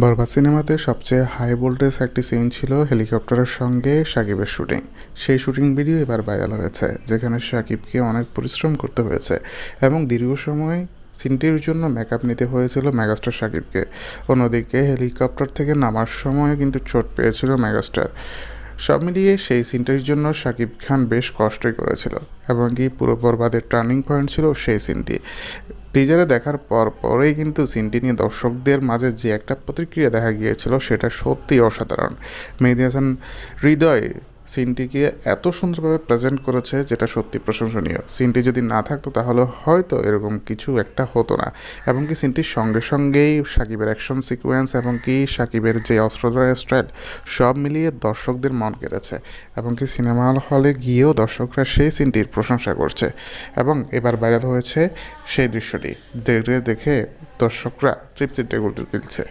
বরবাদ সিনেমাতে সবচেয়ে high voltage একটি সিন ছিল হেলিকপ্টারের সঙ্গে সাকিবের শুটিং সেই শুটিং ভিডিও এবার ভাইরাল হয়েছে, যেখানে সাকিবকে অনেক পরিশ্রম করতে হয়েছে এবং দীর্ঘ সময় সিনটির জন্য মেকআপ নিতে হয়েছিল মেগাস্টার সাকিবকে। অন্যদিকে হেলিকপ্টার থেকে নামার সময় কিন্তু চোট পেয়েছিল মেগাস্টার সব মিলিয়ে সেই সিনটির জন্য শাকিব খান বেশ কষ্টই করেছিল এবং কি পুরো বরবাদের টার্নিং পয়েন্ট ছিল সেই সিনটি টিজারে দেখার পর পরেই কিন্তু সিনটি নিয়ে দর্শকদের মাঝে যে একটা প্রতিক্রিয়া দেখা গিয়েছিল, সেটা সত্যিই অসাধারণ। মেহেদি হাসান হৃদয় সিনটিকে এত সুন্দরভাবে প্রেজেন্ট করেছে যেটা সত্যি প্রশংসনীয়। সিনটি যদি না থাকতো তাহলে হয়তো এরকম কিছু একটা হতো না। এবং কি সিনটির সঙ্গে সঙ্গেই সাকিবের অ্যাকশন সিকোয়েন্স এবং কি সাকিবের যে অস্ত্রধারের স্টাইল সব মিলিয়ে দর্শকদের মন কেড়েছে। এবং কি সিনেমা হলে গিয়েও দর্শকরা সেই সিনটির প্রশংসা করছে। এবং এবার ভাইরাল হয়েছে সেই দৃশ্যটি। দেখে দেখে দর্শকরা তৃপ্তির টেগুল গিলছে